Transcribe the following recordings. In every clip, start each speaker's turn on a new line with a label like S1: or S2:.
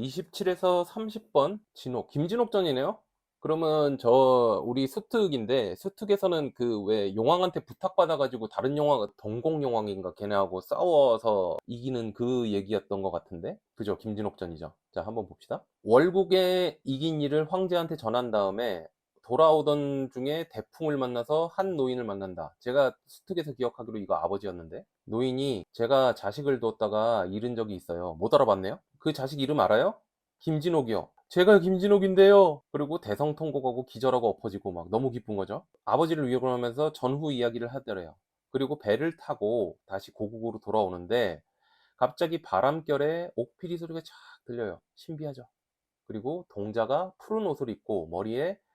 S1: 27에서 30번 진옥 김진옥 전이네요. 그러면 저 우리 수특인데 수특에서는 그 왜 용왕한테 부탁받아가지고 다른 용왕 동공 용왕인가 걔네하고 싸워서 이기는 그 얘기였던 것 같은데 그죠 김진옥전이죠. 자 한번 봅시다. 월국에 이긴 일을 황제한테 전한 다음에 돌아오던 중에 대풍을 만나서 한 노인을 만난다. 제가 수특에서 기억하기로 이거 아버지였는데 노인이 제가 자식을 뒀다가 잃은 적이 있어요. 못 알아봤네요. 그 자식 이름 알아요? 김진옥이요. 제가 김진옥인데요. 그리고 대성통곡하고 기절하고 엎어지고 막 너무 기쁜 거죠. 아버지를 위협을 하면서 전후 이야기를 하더래요. 그리고 배를 타고 다시 고국으로 돌아오는데 갑자기 바람결에 옥피리 소리가 쫙 들려요. 신비하죠. 그리고 동자가 푸른 옷을 입고 머리에 꽃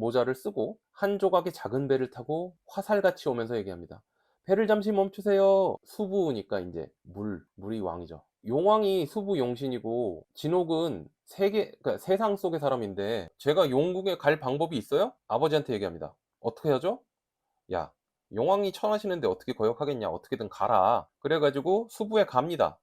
S1: 모자를 쓰고 한 조각의 작은 배를 타고 화살같이 오면서 얘기합니다. 배를 잠시 멈추세요. 수부니까 이제 물, 물이 왕이죠. 용왕이 수부 용신이고 진옥은 세계, 그러니까 세상 속의 사람인데 제가 용궁에 갈 방법이 있어요? 아버지한테 얘기합니다. 어떻게 하죠? 야, 용왕이 천하시는데 어떻게 거역하겠냐? 어떻게든 가라. 그래가지고 수부에 갑니다.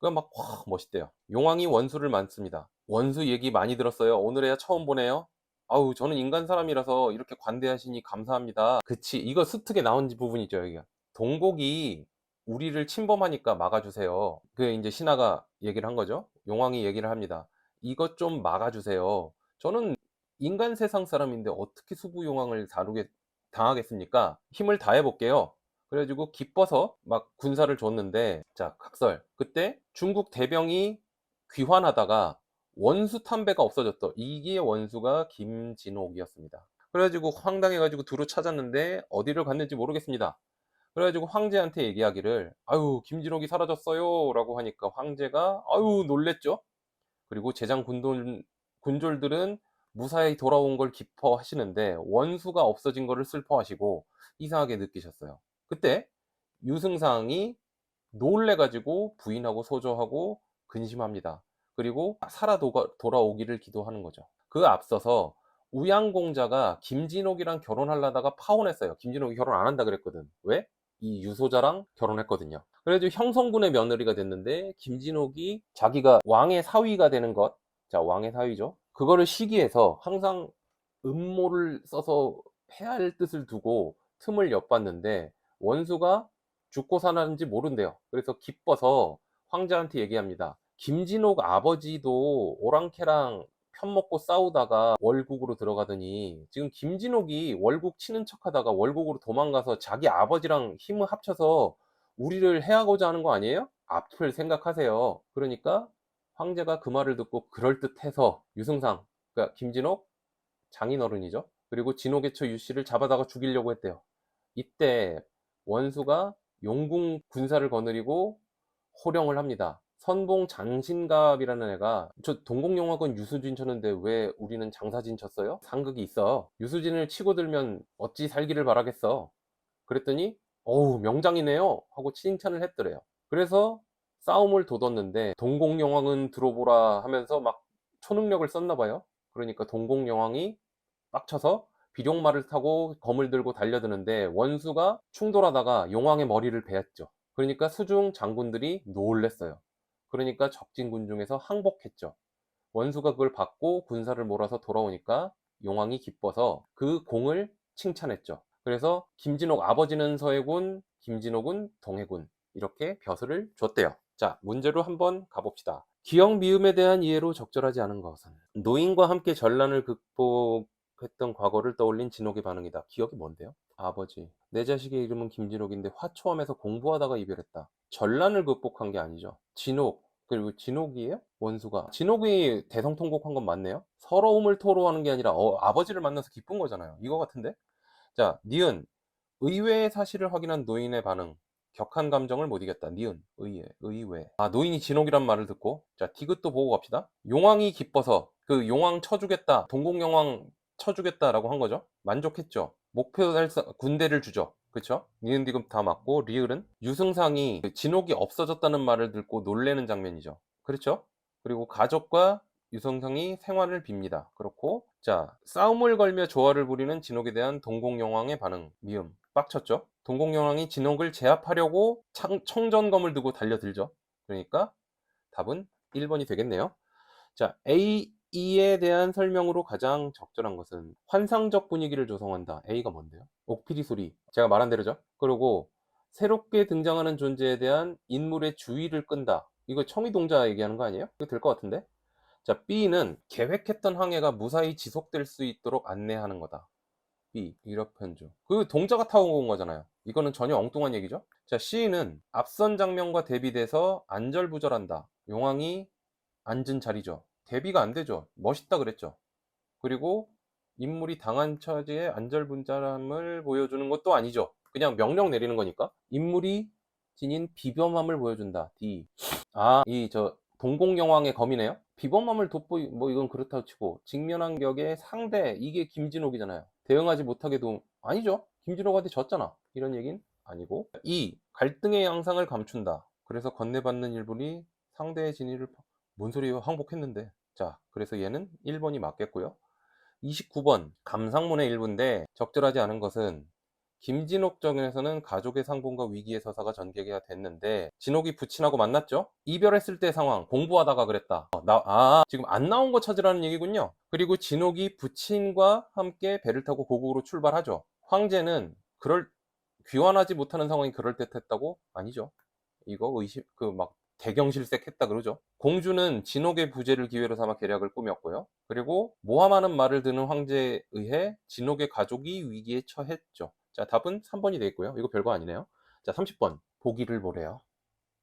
S1: 그막 와, 멋있대요. 용왕이 원수를 많습니다. 원수 얘기 많이 들었어요. 오늘에야 처음 보네요. 아우, 저는 인간 사람이라서 이렇게 관대하시니 감사합니다. 그치, 이거 수특에 나온 부분이죠, 여기가. 동곡이 우리를 침범하니까 막아주세요. 그 이제 신하가 얘기를 한 거죠. 용왕이 얘기를 합니다. 이것 좀 막아주세요. 저는 인간 세상 사람인데 어떻게 수부 용왕을 다루게 당하겠습니까? 힘을 다해 볼게요. 그래가지고 기뻐서 막 군사를 줬는데 자 각설 그때 중국 대병이 귀환하다가 원수 탐배가 없어졌더 이게 원수가 김진옥이었습니다. 그래가지고 황당해가지고 두루 찾았는데 어디를 갔는지 모르겠습니다. 그래가지고 황제한테 얘기하기를 아유 김진옥이 사라졌어요 라고 하니까 황제가 아유 놀랬죠 그리고 제장 군돌, 군졸들은 무사히 돌아온 걸 기뻐하시는데 원수가 없어진 거를 슬퍼하시고 이상하게 느끼셨어요 그때 유승상이 놀래가지고 부인하고 소조하고 근심합니다 그리고 살아 도가- 돌아오기를 기도하는 거죠 그 앞서서 우양공자가 김진옥이랑 결혼하려다가 파혼했어요 김진옥이 결혼 안 한다 그랬거든 왜? 이 유소자랑 결혼했거든요. 그래도 형성군의 며느리가 됐는데 김진옥이 자기가 왕의 사위가 되는 것, 자 왕의 사위죠. 그거를 시기해서 항상 음모를 써서 해야 할 뜻을 두고 틈을 엿봤는데 원수가 죽고 사는지 모른대요. 그래서 기뻐서 황제한테 얘기합니다. 김진옥 아버지도 오랑캐랑 편먹고 싸우다가 월국으로 들어가더니 지금 김진옥이 월국 치는 척 하다가 월국으로 도망가서 자기 아버지랑 힘을 합쳐서 우리를 해하고자 하는 거 아니에요? 앞을 생각하세요. 그러니까 황제가 그 말을 듣고 그럴듯해서 유승상, 그러니까 김진옥 장인어른이죠. 그리고 진옥의 처 유씨를 잡아다가 죽이려고 했대요. 이때 원수가 용궁 군사를 거느리고 호령을 합니다. 선봉 장신갑이라는 애가 저 동공용학은 유수진 쳤는데 왜 우리는 장사진 쳤어요? 상극이 있어. 유수진을 치고 들면 어찌 살기를 바라겠어. 그랬더니 어우 명장이네요 하고 칭찬을 했더래요. 그래서 싸움을 돋웠는데 동공용왕은 들어보라 하면서 막 초능력을 썼나 봐요. 그러니까 동공용왕이 빡쳐서 비룡말을 타고 검을 들고 달려드는데 원수가 충돌하다가 용왕의 머리를 베었죠. 그러니까 수중 장군들이 놀랬어요. 그러니까 적진군 중에서 항복했죠. 원수가 그걸 받고 군사를 몰아서 돌아오니까 용왕이 기뻐서 그 공을 칭찬했죠. 그래서 김진옥 아버지는 서해군, 김진옥은 동해군 이렇게 벼슬을 줬대요. 자, 문제로 한번 가봅시다. 기억 미음에 대한 이해로 적절하지 않은 것은 노인과 함께 전란을 극복했던 과거를 떠올린 진옥의 반응이다. 기억이 뭔데요? 아버지, 내 자식의 이름은 김진옥인데 화초함에서 공부하다가 이별했다. 전란을 극복한 게 아니죠. 진옥, 그리고 진옥이에요? 원수가. 진옥이 대성통곡한 건 맞네요? 서러움을 토로하는 게 아니라 어, 아버지를 만나서 기쁜 거잖아요. 이거 같은데? 자, 니은. 의외의 사실을 확인한 노인의 반응. 격한 감정을 못 이겼다. 니은. 의외. 의외. 아, 노인이 진옥이란 말을 듣고. 자, 디귿도 보고 갑시다. 용왕이 기뻐서 그 용왕 쳐주겠다. 동공용왕 쳐주겠다라고 한 거죠. 만족했죠. 목표 달성, 군대를 주죠. 그쵸? 니은 디귿 다 맞고 리을은 유승상이 그 진옥이 없어졌다는 말을 듣고 놀래는 장면이죠. 그렇죠? 그리고 가족과 유승상이 생활을 빕니다. 그렇고 자 싸움을 걸며 조화를 부리는 진옥에 대한 동공용왕의 반응 미음 빡쳤죠. 동공용왕이 진옥을 제압하려고 창- 청전검을 두고 달려들죠. 그러니까 답은 1번이 되겠네요. 자, A 에 대한 설명으로 가장 적절한 것은 환상적 분위기를 조성한다. A가 뭔데요? 옥피리 소리. 제가 말한 대로죠. 그리고 새롭게 등장하는 존재에 대한 인물의 주의를 끈다. 이거 청의동자 얘기하는 거 아니에요? 이거 될 것 같은데? 자, B는 계획했던 항해가 무사히 지속될 수 있도록 안내하는 거다. B, 이력 편주. 그 동자가 타고 온 거잖아요. 이거는 전혀 엉뚱한 얘기죠. 자, C는 앞선 장면과 대비돼서 안절부절한다. 용왕이 앉은 자리죠. 대비가 안 되죠. 멋있다 그랬죠. 그리고 인물이 당한 처지에 안절분절함을 보여주는 것도 아니죠. 그냥 명령 내리는 거니까. 인물이 지닌 비범함을 보여준다. D. 아, 이 저 동공영왕의 검이네요. 비범함을 돋보이 뭐 이건 그렇다고 치고 직면한 격의 상대 이게 김진옥이잖아요. 대응하지 못하게 도 아니죠. 김진옥한테 졌잖아. 이런 얘긴 아니고. 이 갈등의 양상을 감춘다. 그래서 건네받는 일본이 상대의 진위를 파- 뭔 소리예요? 항복했는데. 자, 그래서 얘는 1번이 맞겠고요. 29번 감상문의 일부인데 적절하지 않은 것은 김진옥 정에서는 가족의 상봉과 위기의 서사가 전개가 됐는데 진옥이 부친하고 만났죠? 이별했을 때 상황 공부하다가 그랬다. 어, 나, 아 지금 안 나온 거 찾으라는 얘기군요. 그리고 진옥이 부친과 함께 배를 타고 고국으로 출발하죠. 황제는 그럴 귀환하지 못하는 상황이 그럴 듯했다고 아니죠. 이거 의심 그 막 대경실색했다 그러죠. 공주는 진옥의 부재를 기회로 삼아 계략을 꾸몄고요. 그리고 모함하는 말을 듣는 황제에 의해 진옥의 가족이 위기에 처했죠. 자, 답은 3번이 되겠고요. 이거 별거 아니네요. 자, 30번. 보기를 보래요.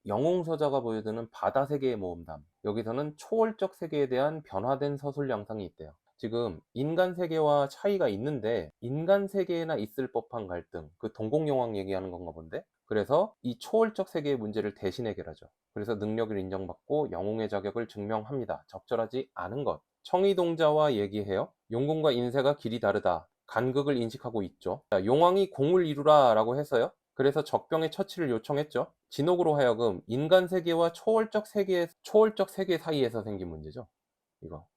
S1: 영웅서자가 보여주는 바다 세계의 모험담. 여기서는 초월적 세계에 대한 변화된 서술 양상이 있대요. 지금 인간 세계와 차이가 있는데 인간 세계에나 있을 법한 갈등, 그 동공용왕 얘기하는 건가 본데. 그래서 이 초월적 세계의 문제를 대신 해결하죠. 그래서 능력을 인정받고 영웅의 자격을 증명합니다. 적절하지 않은 것. 청의동자와 얘기해요. 용궁과 인쇄가 길이 다르다. 간극을 인식하고 있죠. 자, 용왕이 공을 이루라 라고 해서요. 그래서 적병의 처치를 요청했죠. 진옥으로 하여금 인간 세계와 초월적 세계, 초월적 세계 사이에서 생긴 문제죠. 이거.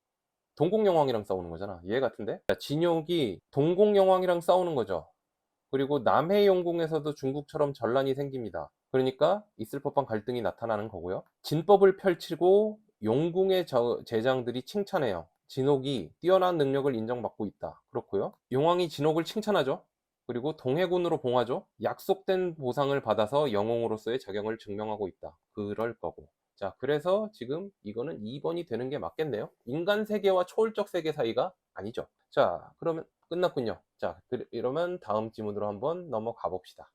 S1: 동공영왕이랑 싸우는 거잖아. 얘 같은데? 자, 진옥이 동공영왕이랑 싸우는 거죠. 그리고 남해용궁에서도 중국처럼 전란이 생깁니다. 그러니까 있을 법한 갈등이 나타나는 거고요. 진법을 펼치고 용궁의 저- 제장들이 칭찬해요. 진옥이 뛰어난 능력을 인정받고 있다. 그렇고요. 용왕이 진옥을 칭찬하죠. 그리고 동해군으로 봉하죠. 약속된 보상을 받아서 영웅으로서의 자격을 증명하고 있다. 그럴 거고. 자, 그래서 지금 이거는 2번이 되는 게 맞겠네요. 인간 세계와 초월적 세계 사이가 아니죠. 자, 그러면 끝났군요. 자, 그- 이러면 다음 지문으로 한번 넘어가 봅시다.